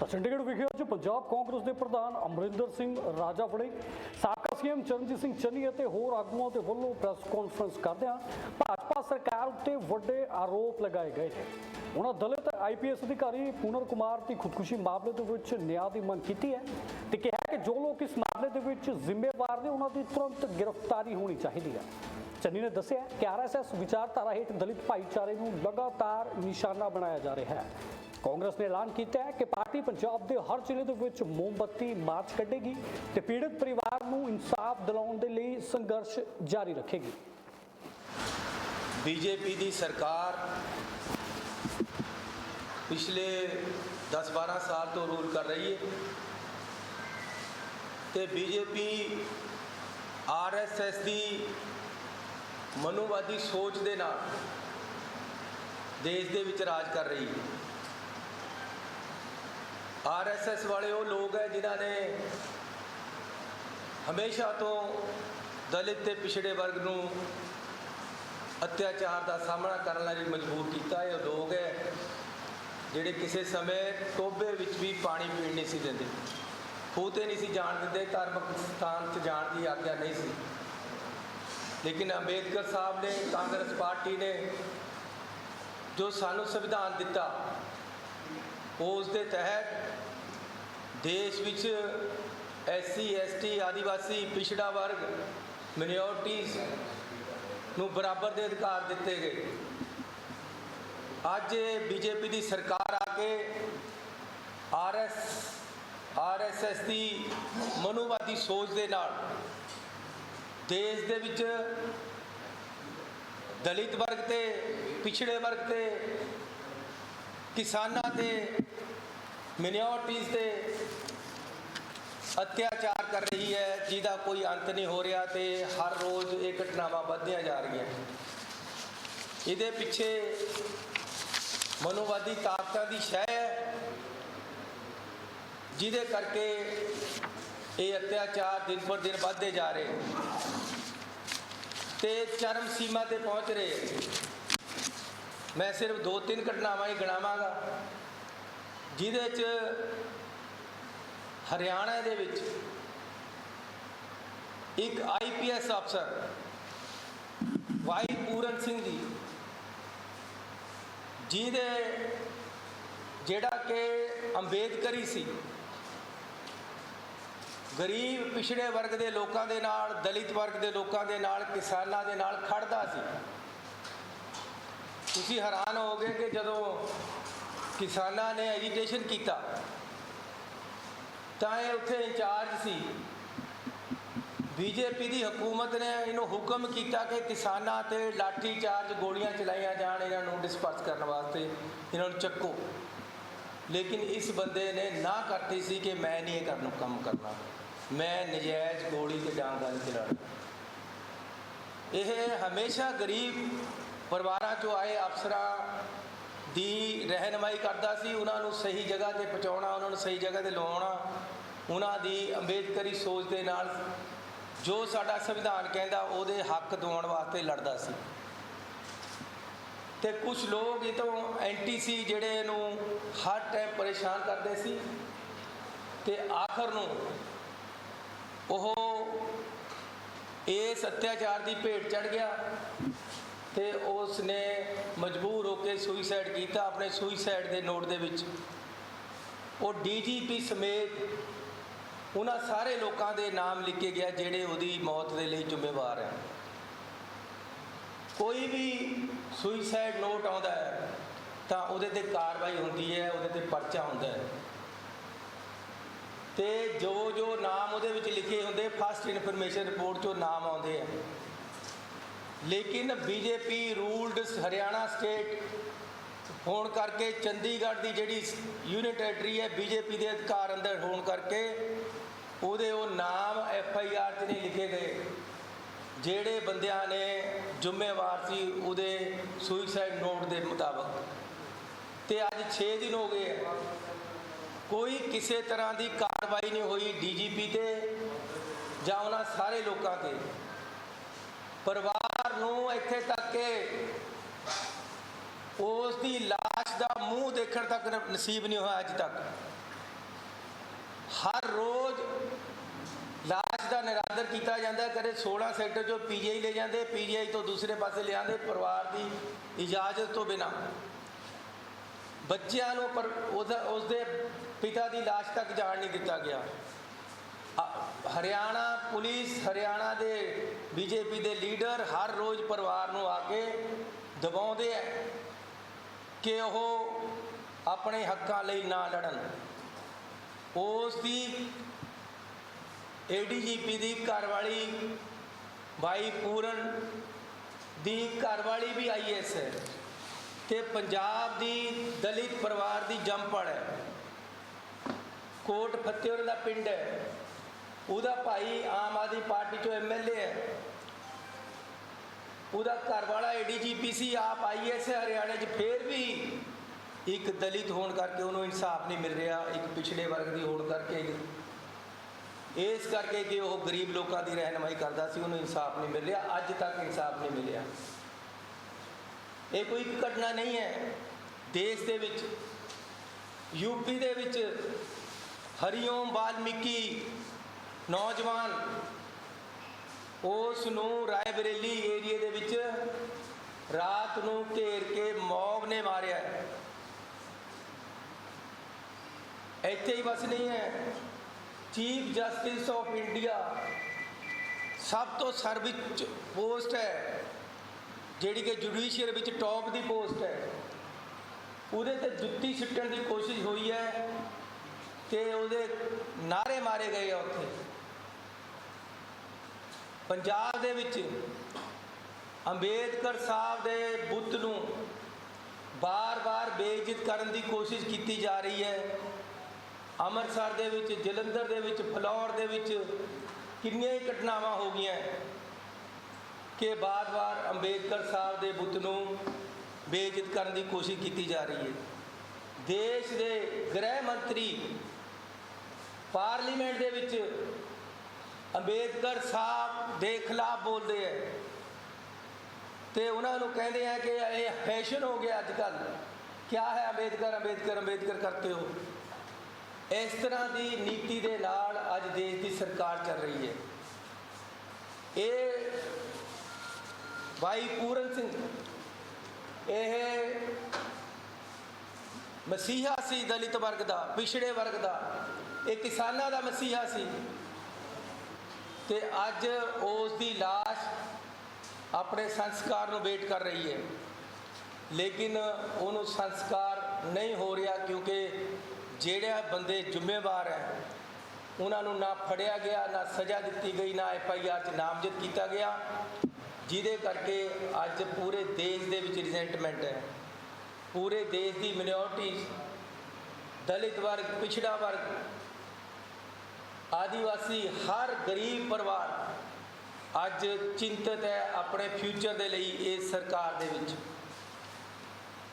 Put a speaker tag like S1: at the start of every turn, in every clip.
S1: ਤਾਂ ਚੰਡੀਗੜ੍ਹ ਵਿਖੇ ਅੱਜ ਪੰਜਾਬ ਕਾਂਗਰਸ ਦੇ ਪ੍ਰਧਾਨ ਅਮਰਿੰਦਰ ਸਿੰਘ ਰਾਜਾ ਵੜੇ ਸਾਬਕਾ ਸੀਐਮ ਚਰਨਜੀਤ ਸਿੰਘ ਚੰਨੀ ਅਤੇ ਹੋਰ ਆਗੂਆਂ ਦੇ ਵੱਲੋਂ ਪ੍ਰੈਸ ਕਾਨਫਰੰਸ ਕਰਦਿਆਂ ਭਾਜਪਾ ਸਰਕਾਰ ਉੱਤੇ ਵੱਡੇ ਆਰੋਪ ਲਗਾਏ ਗਏ ਨੇ। ਉਹਨਾਂ ਦਲਿਤ ਆਈਪੀਐਸ ਅਧਿਕਾਰੀ ਪੂਨਰ ਕੁਮਾਰ ਦੀ ਖੁਦਕੁਸ਼ੀ ਮਾਮਲੇ ਦੇ ਵਿੱਚ ਨਿਆਂ ਦੀ ਮੰਗ ਕੀਤੀ ਹੈ ਤੇ ਕਿਹਾ ਕਿ ਜੋ ਲੋਕ ਇਸ ਮਾਮਲੇ ਦੇ ਵਿੱਚ ਜ਼ਿੰਮੇਵਾਰ ਨੇ, ਉਹਨਾਂ ਦੀ ਤੁਰੰਤ ਗ੍ਰਿਫਤਾਰੀ ਹੋਣੀ ਚਾਹੀਦੀ ਹੈ। ਚੰਨੀ ਨੇ ਦੱਸਿਆ ਕਿ ਆਰਐਸਐਸ ਵਿਚਾਰਧਾਰਾ ਹੇਠ ਦਲਿਤ ਭਾਈਚਾਰੇ ਨੂੰ ਲਗਾਤਾਰ ਨਿਸ਼ਾਨਾ ਬਣਾਇਆ ਜਾ ਰਿਹਾ ਹੈ। ਕਾਂਗਰਸ ਨੇ ਐਲਾਨ ਕੀਤਾ ਹੈ ਕਿ ਪਾਰਟੀ ਪੰਜਾਬ ਦੇ ਹਰ ਜ਼ਿਲ੍ਹੇ ਦੇ ਵਿੱਚ ਮੋਮਬੱਤੀ ਮਾਰਚ ਕੱਢੇਗੀ ਤੇ ਪੀੜਤ ਪਰਿਵਾਰ ਨੂੰ ਇਨਸਾਫ ਦਿਲਾਉਣ ਦੇ ਲਈ ਸੰਘਰਸ਼ ਜਾਰੀ ਰੱਖੇਗੀ।
S2: ਬੀਜੇਪੀ ਦੀ ਸਰਕਾਰ ਪਿਛਲੇ 10-12 ਸਾਲ ਤੋਂ ਰੂਲ ਕਰ ਰਹੀ ਹੈ ਤੇ ਬੀਜੇਪੀ ਆਰਐਸਐਸ ਦੀ ਮਨੋਵਾਦੀ ਸੋਚ ਦੇ ਨਾਲ ਦੇਸ਼ ਦੇ ਵਿੱਚ ਰਾਜ ਕਰ ਰਹੀ ਹੈ। ਆਰਐਸਐਸ ਵਾਲੇ ਉਹ ਲੋਕ ਹੈ ਜਿਨ੍ਹਾਂ ਨੇ ਹਮੇਸ਼ਾ ਤੋਂ ਦਲਿਤ ਤੇ ਪਿਛੜੇ ਵਰਗ ਨੂੰ ਅਤਿਆਚਾਰ ਦਾ ਸਾਹਮਣਾ ਕਰਨ ਲਈ ਮਜਬੂਰ ਕੀਤਾ। ਇਹ ਉਹ ਲੋਕ ਹੈ ਜਿਹੜੇ ਕਿਸੇ ਸਮੇਂ ਟੋਬੇ ਵਿੱਚ ਵੀ ਪਾਣੀ ਪੀਣ ਨਹੀਂ ਸੀ ਦਿੰਦੇ। ਖੂਹ ਤੇ ਨਹੀਂ ਸੀ ਜਾਣ ਦਿੰਦੇ। ਧਾਰਮਿਕ ਸਥਾਨ 'ਚ ਜਾਣ ਦੀ ਆਗਿਆ ਨਹੀਂ ਸੀ। ਲੇਕਿਨ ਅੰਬੇਦਕਰ ਸਾਹਿਬ ਨੇ, ਕਾਂਗਰਸ ਪਾਰਟੀ ਨੇ ਜੋ ਸਾਨੂੰ ਸੰਵਿਧਾਨ ਦਿੱਤਾ, ਉਸ ਦੇ ਤਹਿਤ ਦੇਸ਼ ਵਿੱਚ ਐਸਸੀ, ਐਸਟੀ, ਆਦੀਵਾਸੀ, ਪਿਛੜਾ ਵਰਗ ਮਿਨੋਰਟੀਜ਼ ਨੂੰ ਬਰਾਬਰ ਦੇ ਅਧਿਕਾਰ ਦਿੱਤੇ ਗਏ। ਅੱਜ ਬੀਜੇਪੀ ਦੀ ਸਰਕਾਰ ਆ ਕੇ ਆਰਐਸ ਆਰਐਸਐਸ ਦੀ ਮਨੋਵਾਦੀ ਸੋਚ ਦੇ ਨਾਲ ਦੇਸ਼ ਦੇ ਵਿੱਚ ਦਲਿਤ ਵਰਗ ਤੇ ਪਿਛੜੇ ਵਰਗ ਤੇ ਕਿਸਾਨਾਂ ਤੇ ਮਿਨੋਰਟੀਜ਼ ਤੇ ਅਤਿਆਚਾਰ ਕਰ ਰਹੀ ਹੈ, ਜਿਹਦਾ ਕੋਈ ਅੰਤ ਨਹੀਂ ਹੋ ਰਿਹਾ ਤੇ ਹਰ ਰੋਜ਼ ਇਹ ਘਟਨਾਵਾਂ ਵੱਧਦੀਆਂ ਜਾ ਰਹੀਆਂ। ਇਹਦੇ ਪਿੱਛੇ ਮਨੋਵਾਦੀ ਤਾਕਤਾਂ ਦੀ ਸ਼ਹਿ ਹੈ, ਜਿਹਦੇ ਕਰਕੇ ਇਹ ਅਤਿਆਚਾਰ ਦਿਨ ਪਰ ਦਿਨ ਵੱਧਦੇ ਜਾ ਰਹੇ। ਤੇ ਚਰਮ ਸੀਮਾ ਤੇ ਪਹੁੰਚ ਰਹੇ। ਮੈਂ ਸਿਰਫ ਦੋ ਤਿੰਨ ਘਟਨਾਵਾਂ ਹੀ ਗਿਣਾਵਾਂਗਾ, ਜਿਹਦੇ 'ਚ ਹਰਿਆਣਾ ਦੇ ਵਿੱਚ ਇੱਕ ਆਈਪੀਐਸ ਅਫਸਰ ਵਾਈ ਪੂਰਨ ਸਿੰਘ ਜੀ, ਜਿਹਦੇ ਜਿਹੜਾ ਕਿ ਅੰਬੇਦਕਰੀ ਸੀ ਗਰੀਬ ਪਿਛੜੇ ਵਰਗ ਦੇ ਲੋਕਾਂ ਦੇ ਨਾਲ, ਦਲਿਤ ਵਰਗ ਦੇ ਲੋਕਾਂ ਦੇ ਨਾਲ, ਕਿਸਾਨਾਂ ਦੇ ਨਾਲ ਖੜਦਾ ਸੀ। ਤੁਸੀਂ ਹੈਰਾਨ ਹੋਗੇ ਕਿ ਜਦੋਂ ਕਿਸਾਨਾਂ ਨੇ ਐਜੀਟੇਸ਼ਨ ਕੀਤਾ, ਤਾਂ ਇਹ ਉੱਥੇ ਇੰਚਾਰਜ ਸੀ। ਬੀਜੇਪੀ ਦੀ ਹਕੂਮਤ ਨੇ ਇਹਨੂੰ ਹੁਕਮ ਕੀਤਾ ਕਿ ਕਿਸਾਨਾਂ ਤੇ ਲਾਠੀ ਚਾਰਜ ਗੋਲੀਆਂ ਚਲਾਈਆਂ ਜਾਣ, ਇਹਨਾਂ ਨੂੰ ਡਿਸਪਰਸ ਕਰਨ ਵਾਸਤੇ ਇਹਨਾਂ ਨੂੰ ਚੱਕੋ। ਲੇਕਿਨ ਇਸ ਬੰਦੇ ਨੇ ਨਾ ਕਰਤੀ ਸੀ ਕਿ ਮੈਂ ਨਹੀਂ ਇਹ ਕਰਨ ਕੰਮ ਕਰਨਾ। ਮੈਂ ਨਜਾਇਜ਼ ਗੋਲੀ ਤੇ ਡਾਂਗ ਨਹੀਂ ਚਲਾਉਣਾ ਇਹ ਹਮੇਸ਼ਾ ਗਰੀਬ ਪਰਿਵਾਰਾਂ ਚੋਂ ਆਏ ਅਫਸਰਾਂ ਦੀ ਰਹਿਨਮਾਈ ਕਰਦਾ ਸੀ। ਉਹਨਾਂ ਨੂੰ ਸਹੀ ਜਗ੍ਹਾ ਤੇ ਪਹੁੰਚਾਉਣਾ, ਉਹਨਾਂ ਨੂੰ ਸਹੀ ਜਗ੍ਹਾ ਤੇ ਲਵਾਉਣਾ ਉਹਨਾਂ ਦੀ ਅੰਬੇਦਕਰੀ ਸੋਚ ਦੇ ਨਾਲ ਜੋ ਸਾਡਾ ਸੰਵਿਧਾਨ ਕਹਿੰਦਾ, ਉਹਦੇ ਹੱਕ ਦਿਵਾਉਣ ਵਾਸਤੇ ਲੜਦਾ ਸੀ। ਤੇ ਕੁਝ ਲੋਕ ਇਹ ਤੋਂ ਐਂਟੀ ਸੀ ਜਿਹੜੇ ਨੂੰ ਹਰ ਟਾਈਮ ਪਰੇਸ਼ਾਨ ਕਰਦੇ ਸੀ ਤੇ ਆਖਰ ਨੂੰ ਉਹ ਇਸ ਅਤਿਆਚਾਰ ਦੀ ਭੇਟ ਚੜ ਗਿਆ ਤੇ ਉਸ ਨੇ ਮਜਬੂਰ ਹੋ ਕੇ ਸੁਈਸਾਈਡ ਕੀਤਾ ਆਪਣੇ ਸੁਈਸਾਈਡ ਦੇ ਨੋਟ ਦੇ ਵਿੱਚ। ਉਹ ਡੀਜੀਪੀ ਸਮੇਤ ਉਹਨਾਂ ਸਾਰੇ ਲੋਕਾਂ ਦੇ ਨਾਮ ਲਿਖੇ ਗਿਆ ਜਿਹੜੇ ਉਹਦੀ ਮੌਤ ਦੇ ਲਈ ਜ਼ਿੰਮੇਵਾਰ ਹੈ। ਕੋਈ ਵੀ ਸੁਈਸਾਈਡ ਨੋਟ ਆਉਂਦਾ ਹੈ, ਤਾਂ ਉਹਦੇ ਤੇ ਕਾਰਵਾਈ ਹੁੰਦੀ ਹੈ, ਉਹਦੇ ਤੇ ਪਰਚਾ ਹੁੰਦਾ ਹੈ। ਤੇ ਜੋ ਜੋ ਨਾਮ ਉਹਦੇ ਵਿੱਚ ਲਿਖੇ ਹੁੰਦੇ ਫਸਟ ਇਨਫੋਰਮੇਸ਼ਨ ਰਿਪੋਰਟ 'ਚੋਂ ਨਾਮ ਆਉਂਦੇ ਆ। ਲੇਕਿਨ ਬੀਜੇਪੀ ਰੂਲਡ ਹਰਿਆਣਾ ਸਟੇਟ ਹੋਣ ਕਰਕੇ ਚੰਡੀਗੜ੍ਹ ਦੀ ਜਿਹੜੀ ਯੂਨਿਟ ਟੈਰੀਟਰੀ ਹੈ ਬੀਜੇਪੀ ਦੇ ਅਧਿਕਾਰ ਅੰਦਰ ਹੋਣ ਕਰਕੇ ਉਹਦੇ ਉਹ ਨਾਮ ਐਫ ਆਈ ਆਰ 'ਚ ਨਹੀਂ ਲਿਖੇ ਗਏ। ਜਿਹੜੇ ਬੰਦਿਆਂ ਨੇ ਜ਼ਿੰਮੇਵਾਰ ਸੀ ਉਹਦੇ ਸੁਈਸਾਈਡ ਨੋਟ ਦੇ ਮੁਤਾਬਕ। ਤੇ ਅੱਜ 6 ਦਿਨ ਹੋ ਗਏ ਕੋਈ ਕਿਸੇ ਤਰ੍ਹਾਂ ਦੀ ਕਾਰਵਾਈ ਨਹੀਂ ਹੋਈ ਡੀਜੀਪੀ ਤੇ ਜਾਂ ਉਹਨਾਂ ਸਾਰੇ ਲੋਕਾਂ ਤੇ। ਪਰਿਵਾਰ ਨੂੰ ਇੱਥੇ ਤੱਕ ਕਿ ਉਸ ਦੀ লাশ ਦਾ ਮੂੰਹ ਦੇਖਣ ਤੱਕ ਨਸੀਬ ਨਹੀਂ ਹੋਇਆ ਅੱਜ ਤੱਕ। ਹਰ ਰੋਜ਼ ਲਾਸ਼ ਦਾ ਨਿਰਾਦਰ ਕੀਤਾ ਜਾਂਦਾ ਕਦੇ 16 ਸੈਕਟਰ ਚੋਂ ਪੀਜੀਆਈ ਲੈ ਜਾਂਦੇ, ਪੀਜੀਆਈ ਤੋਂ ਦੂਸਰੇ ਪਾਸੇ ਲਿਆਂਦੇ ਪਰਿਵਾਰ ਦੀ ਇਜਾਜ਼ਤ ਤੋਂ ਬਿਨਾ। ਬੱਚਿਆਂ ਨੂੰ ਪਰ ਉਹਦਾ, ਉਸਦੇ ਪਿਤਾ ਦੀ ਲਾਸ਼ ਤੱਕ ਜਾਣ ਨਹੀਂ ਦਿੱਤਾ ਗਿਆ। ਹਰਿਆਣਾ ਪੁਲਿਸ, ਹਰਿਆਣਾ ਦੇ ਬੀਜੇਪੀ ਦੇ ਲੀਡਰ ਹਰ ਰੋਜ਼ ਪਰਿਵਾਰ ਨੂੰ ਆ ਕੇ ਦਬਾਉਂਦੇ ਆ ਕਿ ਉਹ ਆਪਣੇ ਹੱਕਾਂ ਲਈ ਨਾ ਲੜਨ। ਉਸ ਦੀ ਏਡੀਜੀਪੀ ਦੀ ਘਰਵਾਲੀ ਬਾਈ ਪੂਰਨ ਦੀ ਘਰਵਾਲੀ ਵੀ ਆਈਐਸ ਹੈ ਤੇ ਪੰਜਾਬ ਦੀ ਦਲਿਤ ਪਰਿਵਾਰ ਦੀ ਜੰਪੜ ਹੈ। ਕੋਟ ਫਤਿਹਪੁਰ ਦਾ ਪਿੰਡ ਹੈ। ਉਹਦਾ ਭਾਈ ਆਮ ਆਦਮੀ ਪਾਰਟੀ ਚੋਂ ਐਮਐਲਏ ਹੈ। ਉਹਦਾ ਘਰ ਵਾਲਾ ਏਡੀਜੀਪੀ ਸੀ, ਆਪ ਆਈਐਸ ਹੈ ਹਰਿਆਣੇ 'ਚ। ਫੇਰ ਵੀ ਇੱਕ ਦਲਿਤ ਹੋਣ ਕਰਕੇ ਉਹਨੂੰ ਇਨਸਾਫ ਨਹੀਂ ਮਿਲ ਰਿਹਾ, ਇੱਕ ਪਿਛੜੇ ਵਰਗ ਦੀ ਹੋਣ ਕਰਕੇ ਇਸ ਕਰਕੇ ਕਿ ਉਹ ਗਰੀਬ ਲੋਕਾਂ ਦੀ ਰਹਿਨਮਾਈ ਕਰਦਾ ਸੀ, ਉਹਨੂੰ ਇਨਸਾਫ ਨਹੀਂ ਮਿਲ ਰਿਹਾ ਅੱਜ ਤੱਕ ਇਨਸਾਫ ਨਹੀਂ ਮਿਲਿਆ। ਇਹ ਕੋਈ ਘਟਨਾ ਨਹੀਂ ਹੈ। ਦੇਸ਼ ਦੇ ਵਿੱਚ ਯੂਪੀ ਦੇ ਵਿੱਚ ਹਰੀਓਮ ਵਾਲਮੀਕੀ ਨੌਜਵਾਨ, ਉਸ ਨੂੰ ਰਾਏਬਰੇਲੀ ਏਰੀਏ ਦੇ ਵਿੱਚ ਰਾਤ ਨੂੰ ਘੇਰ ਕੇ ਮੌਬ ਨੇ ਮਾਰਿਆ। ਇੱਥੇ ਹੀ ਬਸ ਨਹੀਂ ਹੈ। ਚੀਫ ਜਸਟਿਸ ਆਫ ਇੰਡੀਆ ਸਭ ਤੋਂ ਸਰਵਿੱਚ ਪੋਸਟ ਹੈ, ਜਿਹੜੀ ਕਿ ਜੁਡੀਸ਼ੀਅਰ ਵਿੱਚ ਟੌਪ ਦੀ ਪੋਸਟ ਹੈ। ਉਹਦੇ ਤੇ ਜੁੱਤੀ ਸਿੱਟਣ ਦੀ ਕੋਸ਼ਿਸ਼ ਹੋਈ ਹੈ ਤੇ ਉਹਦੇ ਨਾਰੇ ਮਾਰੇ ਗਏ ਆ ਉੱਥੇ। ਪੰਜਾਬ ਦੇ ਵਿੱਚ ਅੰਬੇਦਕਰ ਸਾਹਿਬ ਦੇ ਬੁੱਤ ਨੂੰ ਬਾਰ-ਬਾਰ ਬੇਇੱਜ਼ਤ ਕਰਨ ਦੀ ਕੋਸ਼ਿਸ਼ ਕੀਤੀ ਜਾ ਰਹੀ ਹੈ। ਅੰਮ੍ਰਿਤਸਰ ਦੇ ਵਿੱਚ, ਜਲੰਧਰ ਦੇ ਵਿੱਚ, ਫਲੌਰ ਦੇ ਵਿੱਚ ਕਿੰਨੀਆਂ ਹੀ ਘਟਨਾਵਾਂ ਹੋ ਗਈਆਂ ਕਿ ਬਾਰ-ਬਾਰ ਅੰਬੇਦਕਰ ਸਾਹਿਬ ਦੇ ਬੁੱਤ ਨੂੰ ਬੇਇੱਜ਼ਤ ਕਰਨ ਦੀ ਕੋਸ਼ਿਸ਼ ਕੀਤੀ ਜਾ ਰਹੀ ਹੈ। ਦੇਸ਼ ਦੇ ਗ੍ਰਹਿ ਮੰਤਰੀ ਪਾਰਲੀਮੈਂਟ ਦੇ ਵਿੱਚ ਅੰਬੇਦਕਰ ਸਾਹਿਬ ਦੇ ਖਿਲਾਫ ਬੋਲਦੇ ਹੈ ਤੇ ਉਹਨਾਂ ਨੂੰ ਕਹਿੰਦੇ ਆ ਕਿ ਇਹ ਫੈਸ਼ਨ ਹੋ ਗਿਆ ਅੱਜ ਕੱਲ ਕਿਆ ਹੈ ਅੰਬੇਦਕਰ ਅੰਬੇਦਕਰ ਅੰਬੇਦਕਰ ਕਰਤੇ ਹੋ? ਇਸ ਤਰ੍ਹਾਂ ਦੀ ਨੀਤੀ ਦੇ ਨਾਲ ਅੱਜ ਦੇਸ਼ ਦੀ ਸਰਕਾਰ ਚੱਲ ਰਹੀ ਹੈ। ਇਹ ਭਾਈ ਪੂਰਨ ਸਿੰਘ, ਇਹ ਮਸੀਹਾ ਸੀ ਦਲਿਤ ਵਰਗ ਦਾ, ਪਿਛੜੇ ਵਰਗ ਦਾ, ਇਹ ਕਿਸਾਨਾਂ ਦਾ ਮਸੀਹਾ ਸੀ। ਤੇ ਅੱਜ ਉਸ ਦੀ লাশ ਆਪਣੇ ਸੰਸਕਾਰ ਨੂੰ ਵੇਟ ਕਰ ਰਹੀ ਹੈ। ਲੇਕਿਨ ਉਹਨੂੰ ਸੰਸਕਾਰ ਨਹੀਂ ਹੋ ਰਿਹਾ ਕਿਉਂਕਿ ਜਿਹੜੇ ਬੰਦੇ ਜ਼ਿੰਮੇਵਾਰ ਹੈ, ਉਹਨਾਂ ਨੂੰ ਨਾ ਫੜਿਆ ਗਿਆ, ਨਾ ਸਜ਼ਾ ਦਿੱਤੀ ਗਈ, ਨਾ ਐਫ ਆਈ ਆਰ 'ਚ ਨਾਮਜ਼ਦ ਕੀਤਾ ਗਿਆ, ਜਿਹਦੇ ਕਰਕੇ ਅੱਜ ਪੂਰੇ ਦੇਸ਼ ਦੇ ਵਿੱਚ ਰਿਜ਼ੈਂਟਮੈਂਟ ਹੈ। ਪੂਰੇ ਦੇਸ਼ ਦੀ ਮਿਨੋਰਟੀ ਦਲਿਤ ਵਰਗ, ਪਿਛੜਾ ਵਰਗ, ਆਦੀਵਾਸੀ, ਹਰ ਗਰੀਬ ਪਰਿਵਾਰ ਅੱਜ ਚਿੰਤਤ ਹੈ ਆਪਣੇ ਫਿਊਚਰ ਦੇ ਲਈ ਇਸ ਸਰਕਾਰ ਦੇ ਵਿੱਚ।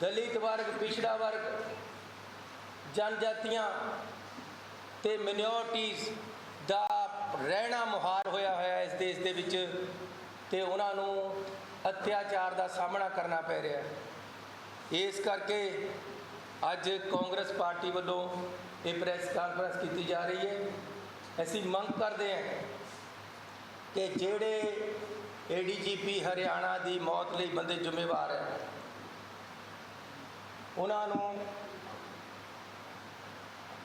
S2: ਦਲਿਤ ਵਰਗ, ਪਿਛੜਾ ਵਰਗ ਜਨਜਾਤੀਆਂ ਤੇ ਮਿਨੋਰਟੀਜ਼ ਦਾ ਰਹਿਣਾ ਮੁਹਾਰ ਹੋਇਆ ਹੋਇਆ ਇਸ ਦੇਸ਼ ਦੇ ਵਿੱਚ ਤੇ ਉਹਨਾਂ ਨੂੰ ਅਤਿਆਚਾਰ ਦਾ ਸਾਹਮਣਾ ਕਰਨਾ ਪੈ ਰਿਹਾ ਹੈ। ਇਸ ਕਰਕੇ ਅੱਜ ਕਾਂਗਰਸ ਪਾਰਟੀ ਵੱਲੋਂ ਇਹ ਪ੍ਰੈਸ ਕਾਨਫਰੰਸ ਕੀਤੀ ਜਾ ਰਹੀ ਹੈ। ਅਸੀਂ ਮੰਗ ਕਰਦੇ ਹਾਂ ਕਿ ਜਿਹੜੇ ਏਡੀਜੀਪੀ ਹਰਿਆਣਾ ਦੀ ਮੌਤ ਲਈ ਬੰਦੇ ਜ਼ਿੰਮੇਵਾਰ ਹੈ, ਉਹਨਾਂ ਨੂੰ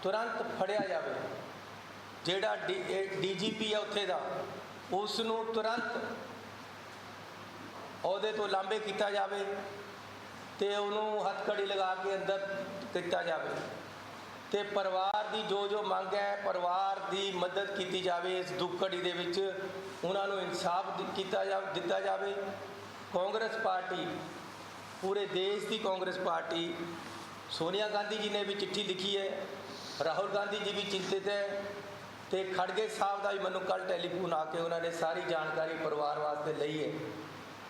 S2: ਤੁਰੰਤ ਫੜਿਆ ਜਾਵੇ। ਜਿਹੜਾ ਡੀਜੀਪੀ ਹੈ ਉੱਥੇ ਦਾ ਉਸ ਨੂੰ ਤੁਰੰਤ ਅਹੁਦੇ ਤੋਂ ਲਾਂਬੇ ਕੀਤਾ ਜਾਵੇ ਤੇ ਉਹਨੂੰ ਹੱਥਕੜੀ ਲਗਾ ਕੇ ਅੰਦਰ ਕੀਤਾ ਜਾਵੇ। ਤੇ ਪਰਿਵਾਰ ਦੀ ਜੋ ਜੋ ਮੰਗ ਹੈ, ਪਰਿਵਾਰ ਦੀ ਮਦਦ ਕੀਤੀ ਜਾਵੇ, ਇਸ ਦੁੱਖ ਘੜੀ ਦੇ ਵਿੱਚ ਉਹਨਾਂ ਨੂੰ ਇਨਸਾਫ ਕੀਤਾ ਜਾ ਦਿੱਤਾ ਜਾਵੇ। ਕਾਂਗਰਸ ਪਾਰਟੀ, ਪੂਰੇ ਦੇਸ਼ ਦੀ ਕਾਂਗਰਸ ਪਾਰਟੀ, ਸੋਨੀਆ ਗਾਂਧੀ ਜੀ ਨੇ ਵੀ ਚਿੱਠੀ ਲਿਖੀ ਹੈ। ਰਾਹੁਲ ਗਾਂਧੀ ਜੀ ਵੀ ਚਿੰਤਿਤ ਹੈ ਤੇ ਖੜਗੇ ਸਾਹਿਬ ਦਾ ਵੀ ਮੈਨੂੰ ਕੱਲ ਟੈਲੀਫੋਨ ਆ ਕੇ ਉਹਨਾਂ ਨੇ ਸਾਰੀ ਜਾਣਕਾਰੀ ਪਰਿਵਾਰ ਵਾਸਤੇ ਲਈ ਹੈ।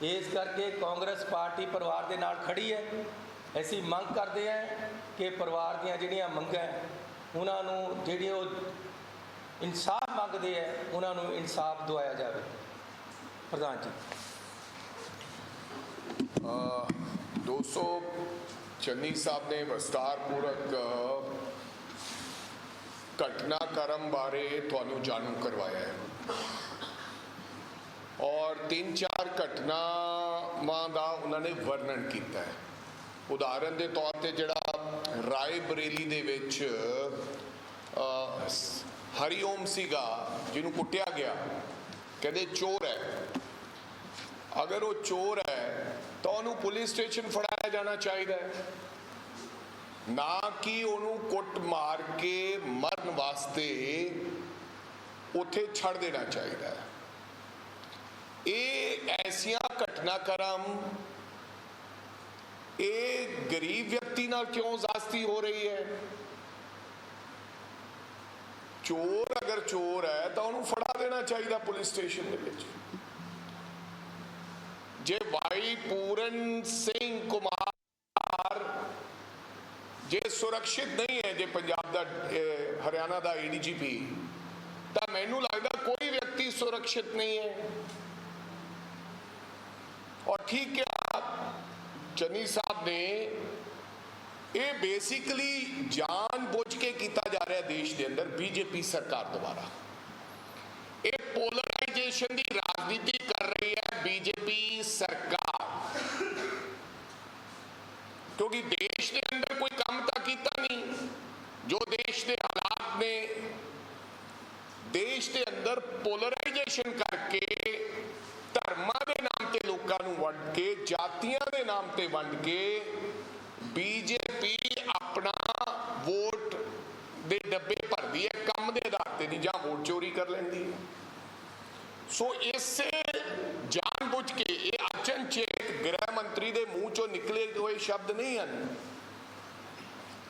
S2: ਇਸ ਕਰਕੇ ਕਾਂਗਰਸ ਪਾਰਟੀ ਪਰਿਵਾਰ ਦੇ ਨਾਲ ਖੜੀ ਹੈ। ਅਸੀਂ ਮੰਗ ਕਰਦੇ ਹਾਂ ਕਿ ਪਰਿਵਾਰ ਦੀਆਂ ਜਿਹੜੀਆਂ ਮੰਗਾਂ ਉਹਨਾਂ ਨੂੰ ਜਿਹੜੀ ਉਹ ਇਨਸਾਫ ਮੰਗਦੇ ਹੈ ਉਹਨਾਂ ਨੂੰ ਇਨਸਾਫ ਦਵਾਇਆ ਜਾਵੇ। ਪ੍ਰਧਾਨ ਜੀ।
S3: ਅ, ਦੋਸਤੋ ਚੰਨੀ ਸਾਹਿਬ ਨੇ ਵਿਸਤਾਰਪੂਰਕ ਪੂਰਕ ਘਟਨਾਕ੍ਰਮ ਬਾਰੇ ਤੁਹਾਨੂੰ ਜਾਣੂ ਕਰਵਾਇਆ ਹੈ। ਔਰ ਤਿੰਨ ਚਾਰ ਘਟਨਾਵਾਂ ਦਾ ਉਹਨਾਂ ਨੇ ਵਰਣਨ ਕੀਤਾ ਹੈ। ਉਦਾਹਰਨ ਦੇ ਤੌਰ ਤੇ ਜਿਹੜਾ ਰਾਏ ਬਰੇਲੀ ਦੇ ਵਿੱਚ ਅਹ, ਸ- ਹਰੀਓਮ ਸੀਗਾ ਜਿਹਨੂੰ ਕੁੱਟਿਆ ਗਿਆ ਕਹਿੰਦੇ ਚੋਰ ਹੈ। ਅਗਰ ਉਹ ਚੋਰ ਹੈ ਤਾਂ ਉਹਨੂੰ ਪੁਲਿਸ ਸਟੇਸ਼ਨ ਫੜਾਇਆ ਜਾਣਾ ਚਾਹੀਦਾ ਹੈ। ਨਾ ਕਿ ਉਹਨੂੰ ਕੁੱਟ ਮਾਰ ਕੇ ਮਰਨ ਵਾਸਤੇ ਉੱਥੇ ਛੱਡ ਦੇਣਾ ਚਾਹੀਦਾ ਹੈ। ਇਹ ਐਸੀਆਂ ਘਟਨਾਕ੍ਰਮ ਇਹ ਗਰੀਬ ਵਿਅਕਤੀ ਨਾਲ ਕਿਉਂ ਜ਼ਾਸਤੀ ਹੋ ਰਹੀ ਹੈ? ਚੋਰ ਅਗਰ ਚੋਰ ਹੈ ਤਾਂ ਉਹਨੂੰ ਫੜਾ ਦੇਣਾ ਚਾਹੀਦਾ ਪੁਲਿਸ ਸਟੇਸ਼ਨ ਦੇ ਵਿੱਚ। ਜੇ ਭਾਈ ਪੂਰਨ ਸਿੰਘ ਕੁਮਾਰ ਸੁਰੱਖਿਅਤ ਨਹੀਂ ਹੈ ਜੇ ਪੰਜਾਬ ਦਾ ਹਰਿਆਣਾ ਦਾ ਏਡੀਜੀਪੀ ਤਾਂ ਮੈਨੂੰ ਲੱਗਦਾ ਕੋਈ ਵਿਅਕਤੀ ਸੁਰੱਖਿਅਤ ਨਹੀਂ ਹੈ। ਔਰ ਠੀਕ ਹੈ ਚੰਨੀ ਸਾਹਿਬ ਨੇ, ਇਹ ਬੇਸਿਕਲੀ ਜਾਣ ਬੁੱਝ ਕੇ ਕੀਤਾ ਜਾ ਰਿਹਾ ਦੇਸ਼ ਦੇ ਅੰਦਰ ਬੀਜੇਪੀ ਸਰਕਾਰ ਦੁਆਰਾ। ਇਹ ਪੋਲਰਾਈਜੇਸ਼ਨ ਦੀ ਰਾਜਨੀਤੀ ਕਰ ਰਹੀ ਹੈ ਬੀਜੇਪੀ ਸਰਕਾਰ। ਕਿਉਂਕਿ ਦੇਸ਼ ਦੇ ਅੰਦਰ ਕੋਈ ਕੀਤਾ ਨਹੀਂ, ਜੋ ਦੇਸ਼ ਦੇ ਹਾਲਾਤ ਨੇ, ਦੇਸ਼ ਦੇ ਅੰਦਰ ਪੋਲਰਾਈਜੇਸ਼ਨ ਕਰਕੇ ਧਰਮਾਂ ਦੇ ਨਾਮ ਤੇ ਲੋਕਾਂ ਨੂੰ ਵੰਡ ਕੇ, ਜਾਤੀਆਂ ਦੇ ਨਾਮ ਤੇ ਵੰਡ ਕੇ ਬੀਜੇਪੀ ਆਪਣਾ ਵੋਟ ਦੇ ਡੱਬੇ ਭਰਦੀ ਹੈ, ਕੰਮ ਦੇ ਆਧਾਰ ਤੇ ਨਹੀਂ, ਜਾਂ ਵੋਟ ਚੋਰੀ ਕਰ ਲੈਂਦੀ ਹੈ। ਸੋ ਇਸੇ ਜਾਣਬੁੱਝ ਕੇ ਇਹ ਅਚਨਚੇਤ ਗ੍ਰਹਿ ਮੰਤਰੀ ਦੇ ਮੂੰਹ ਚੋਂ ਨਿਕਲੇ ਹੋਏ ਸ਼ਬਦ ਨਹੀਂ ਹਨ।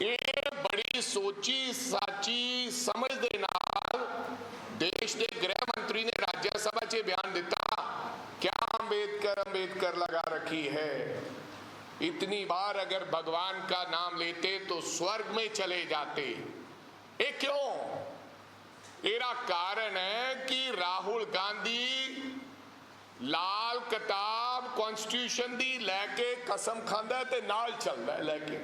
S3: ਇਹ ਬੜੀ ਸੋਚੀ ਸਾਚੀ ਸਮਝ ਦੇ ਨਾਲ ਦੇਸ਼ ਦੇ ਗ੍ਰਹਿ ਮੰਤਰੀ ਨੇ ਰਾਜ ਸਭਾ 'ਚ ਇਹ ਬਿਆਨ ਦਿੱਤਾ क्या अंबेडकर अंबेडकर लगा रखी है इतनी बार अगर भगवान का नाम लेते तो स्वर्ग में चले जाते ये क्यों ਇਹਦਾ ਕਾਰਨ ਹੈ ਕਿ ਰਾਹੁਲ ਗਾਂਧੀ ਲਾਲ ਕਿਤਾਬ ਕਨਸਟੀਟਿਊਸ਼ਨ ਦੀ ਲੈ ਕੇ ਕਸਮ ਖਾਂਦਾ ਹੈ ਤੇ ਨਾਲ ਚੱਲਦਾ ਹੈ ਲੈ ਕੇ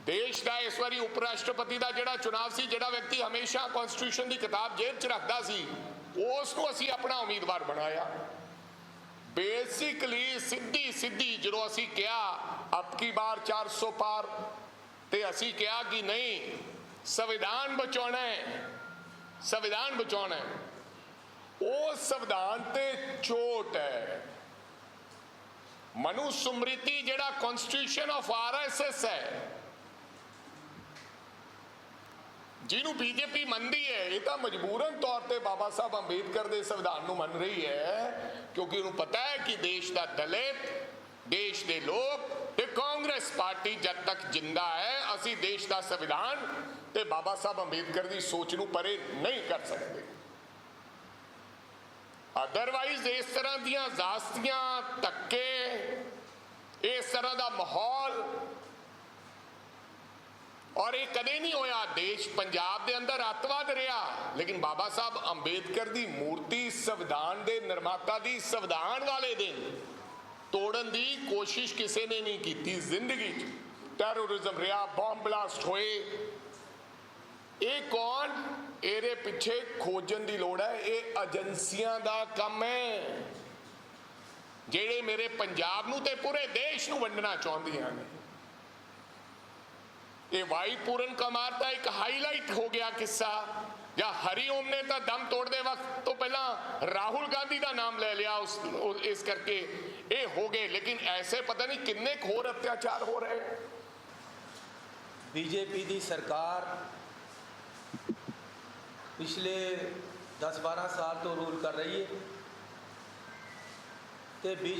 S3: ਦੇਸ਼ ਦਾ ਇਸ ਵਾਰੀ ਉਪ ਰਾਸ਼ਟਰਪਤੀ ਦਾ ਜਿਹੜਾ ਚੁਣਾਵ ਸੀ, ਜਿਹੜਾ ਵਿਅਕਤੀ ਹਮੇਸ਼ਾ ਕਨਸਟੀਟਿਊਸ਼ਨ ਦੀ ਕਿਤਾਬ ਜੇਬ 'ਚ ਰੱਖਦਾ ਸੀ, ਉਸ ਨੂੰ ਅਸੀਂ ਆਪਣਾ ਉਮੀਦਵਾਰ ਬਣਾਇਆ। ਬੇਸਿਕਲੀ ਸਿੱਧੀ ਸਿੱਧੀ ਜਦੋਂ ਅਸੀਂ ਕਿਹਾ, ਅਬ ਬਾਰ 400 ਪਾਰ, ਤੇ ਅਸੀਂ ਕਿਹਾ ਕਿ ਨਹੀਂ, ਸੰਵਿਧਾਨ ਬਚਾਉਣਾ ਹੈ, ਸੰਵਿਧਾਨ ਬਚਾਉਣਾ ਹੈ। ਉਹ ਸੰਵਿਧਾਨ ਤੇ ਚੋਟ ਹੈ। ਮਨੂ ਸਮ੍ਰਿਤੀ ਜਿਹੜਾ ਕਨਸਟੀਟਿਊਸ਼ਨ ਆਫ ਆਰਐਸਐਸ ਹੈ ਜਿਹਨੂੰ ਬੀਜੇਪੀ ਮੰਨਦੀ ਹੈ, ਇਹ ਤਾਂ ਮਜਬੂਰਨ ਤੌਰ ਤੇ ਬਾਬਾ ਸਾਹਿਬ ਅੰਬੇਦਕਰ ਦੇ ਸੰਵਿਧਾਨ ਨੂੰ ਮੰਨ ਰਹੀ ਹੈ, ਕਿਉਂਕਿ ਉਹਨੂੰ ਪਤਾ ਹੈ ਕਿ ਦੇਸ਼ ਦਾ ਦਲਿਤ, ਦੇਸ਼ ਦੇ ਲੋਕ ਤੇ ਕਾਂਗਰਸ ਪਾਰਟੀ ਜਦ ਤੱਕ ਜਿੰਦਾ ਹੈ, ਅਸੀਂ ਦੇਸ਼ ਦਾ ਸੰਵਿਧਾਨ ਤੇ ਬਾਬਾ ਸਾਹਿਬ ਅੰਬੇਦਕਰ ਦੀ ਸੋਚ ਨੂੰ ਪਰੇ ਨਹੀਂ ਕਰ ਸਕਦੇ। ਅਦਰਵਾਈਜ਼ ਇਸ ਤਰ੍ਹਾਂ ਦੀਆਂ ਜ਼ਾਸਤੀਆਂ, ਧੱਕੇ, ਇਸ ਤਰ੍ਹਾਂ ਦਾ ਮਾਹੌਲ ਔਰ ਇਹ ਕਦੇ ਨਹੀਂ ਹੋਇਆ, ਦੇਸ਼ ਪੰਜਾਬ ਦੇ ਅੰਦਰ ਅੱਤਵਾਦ ਰਿਹਾ। ਲੇਕਿਨ ਬਾਬਾ ਸਾਹਿਬ ਅੰਬੇਦਕਰ ਦੀ ਮੂਰਤੀ ਸੰਵਿਧਾਨ ਦੇ ਨਿਰਮਾਤਾ ਦੀ ਸੰਵਿਧਾਨ ਵਾਲੇ ਦਿਨ ਤੋੜਨ ਦੀ ਕੋਸ਼ਿਸ਼ ਕਿਸੇ ਨੇ ਨਹੀਂ ਕੀਤੀ ਜ਼ਿੰਦਗੀ 'ਚ। ਟੈਰੋਰਿਜ਼ਮ ਰਿਹਾ ਬੰਬ ਬਲਾਸਟ ਹੋਏ। ਇਹ ਕੌਣ? ਇਹਦੇ ਪਿੱਛੇ ਖੋਜਣ ਦੀ ਲੋੜ ਹੈ, ਇਹ ਏਜੰਸੀਆਂ ਦਾ ਕੰਮ ਹੈ। ਜਿਹੜੇ ਮੇਰੇ ਪੰਜਾਬ ਨੂੰ ਤੇ ਪੂਰੇ ਦੇਸ਼ ਨੂੰ ਵੰਡਣਾ ਚਾਹੁੰਦੀਆਂ ਨੇ। ਇਹ ਵਾਈ ਪੂਰਨ ਕਮਾਰ ਦਾ ਇੱਕ ਹਾਈਲਾਈਟ ਹੋ ਗਿਆ ਕਿੱਸਾ। ਜਾਂ ਹਰੀਓਮ ਨੇ ਤਾਂ ਦਮ ਤੋੜਦੇ ਵਕਤ ਤੋਂ ਪਹਿਲਾਂ ਰਾਹੁਲ ਗਾਂਧੀ ਦਾ ਨਾਮ ਲੈ ਲਿਆ ਉਸ ਇਸ ਕਰਕੇ ਇਹ ਹੋ ਗਏ। ਲੇਕਿਨ ਐਸੇ ਪਤਾ ਨਹੀਂ ਕਿੰਨੇ ਕੁ ਹੋਰ ਅਤਿਆਚਾਰ ਹੋ ਰਹੇ।
S2: ਬੀਜੇਪੀ ਦੀ ਸਰਕਾਰ ਪਿਛਲੇ 10-12 ਸਾਲ ਤੋਂ ਰੂਲ ਕਰ ਰਹੀ ਹੈ ਤੇ ਬੀ